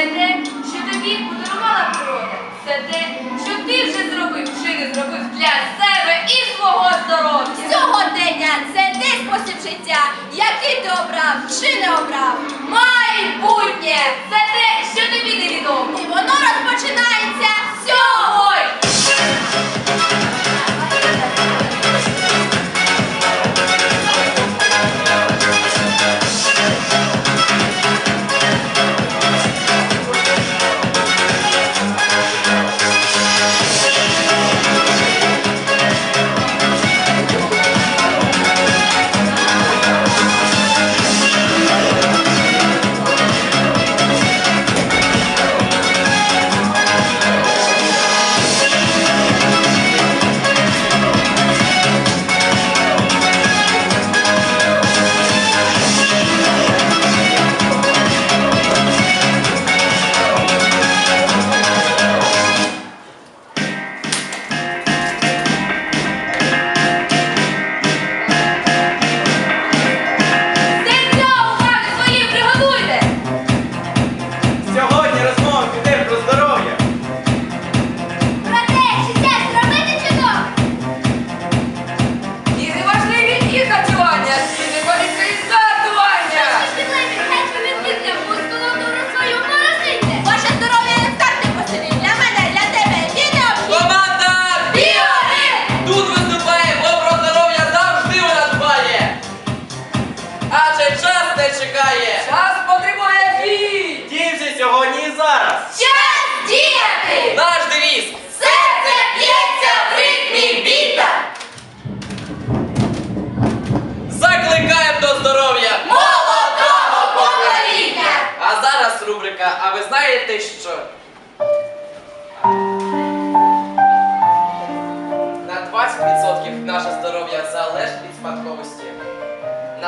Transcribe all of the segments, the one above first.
Це те, що тобі подарувала природа. Це те, що ти вже зробив чи не зробив для себе і свого здоров'я. Сьогодення це ти спосіб життя, який ти обрав чи не обрав. Майбутнє! Це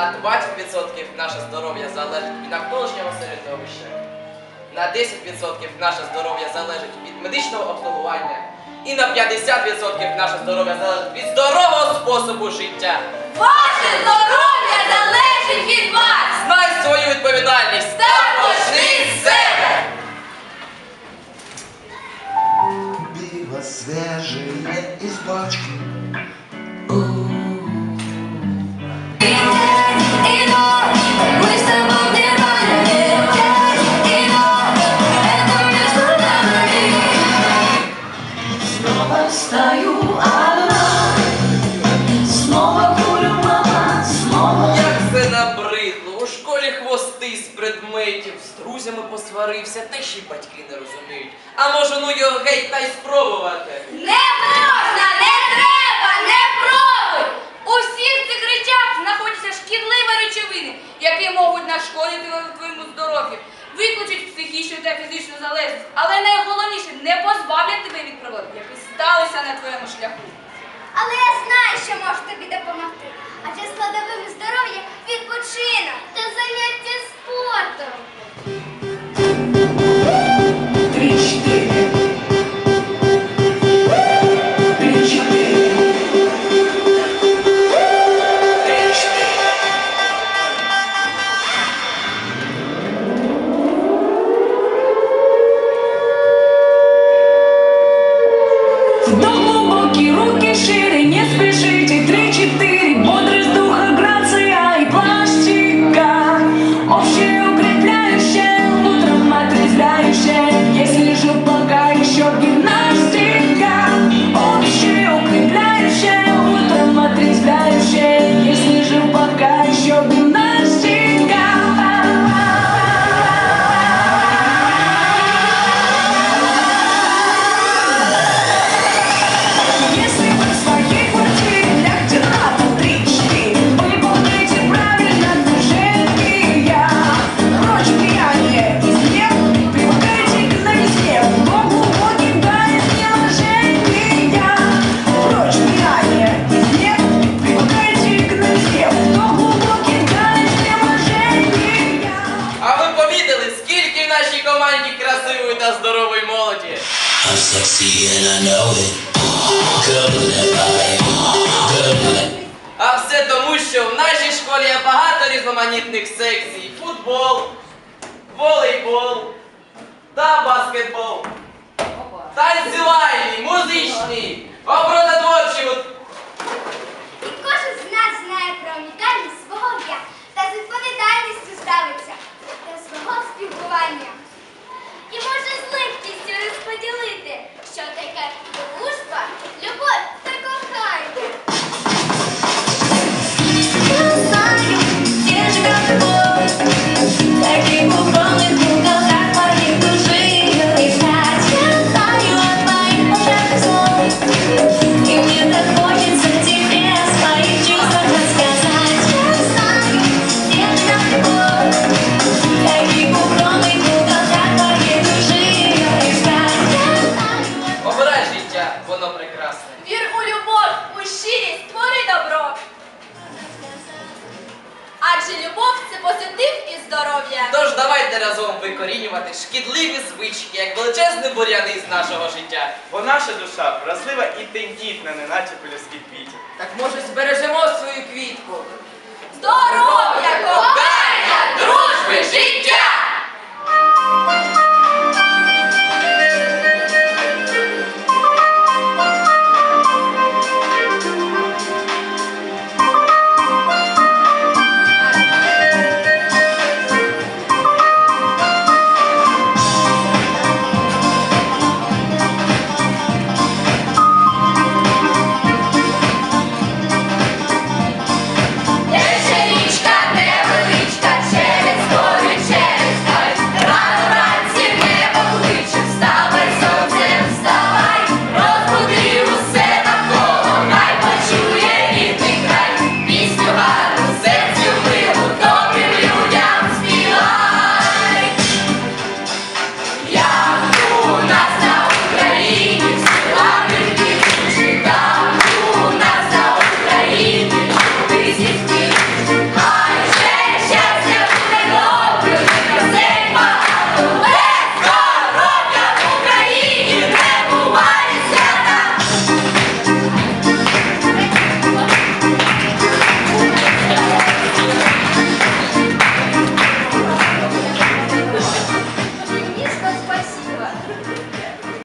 На 20% наше здоров'я залежить від навколишнього середовища. На 10% наше здоров'я залежить від медичного обслуговування. І на 50% наше здоров'я залежить від здорового способу життя. Ваше здоров'я залежить від вас! Знай свою відповідальність Та почни з себе! Пиво свежее из бочки. Друзями посварився, та ще й батьки не розуміють. А може ну його геть та й спробувати. Не можна, не треба, не пробуй У всіх цих речах знаходяться шкідливі речовини, які можуть нашкодити твоєму здоров'ю, викличуть психічну та фізичну залежність, але найголовніше не позбавлять тебе від пригод, які сталися на твоєму шляху. Але я знаю, що можу тобі допомогти. Адже складовим здоров'я відпочинок та здорової молоді. А все тому, що в нашій школі є багато різноманітних секцій. Футбол, волейбол та баскетбол. Танцювальні, музичні, образотворчі. І кожен з нас знає про унікальність свого я. Давайте разом викорінювати шкідливі звички, як величезні буряни з нашого життя. Бо наша душа вразлива і тендітна, неначе наче полюські квіті. Так може збереж.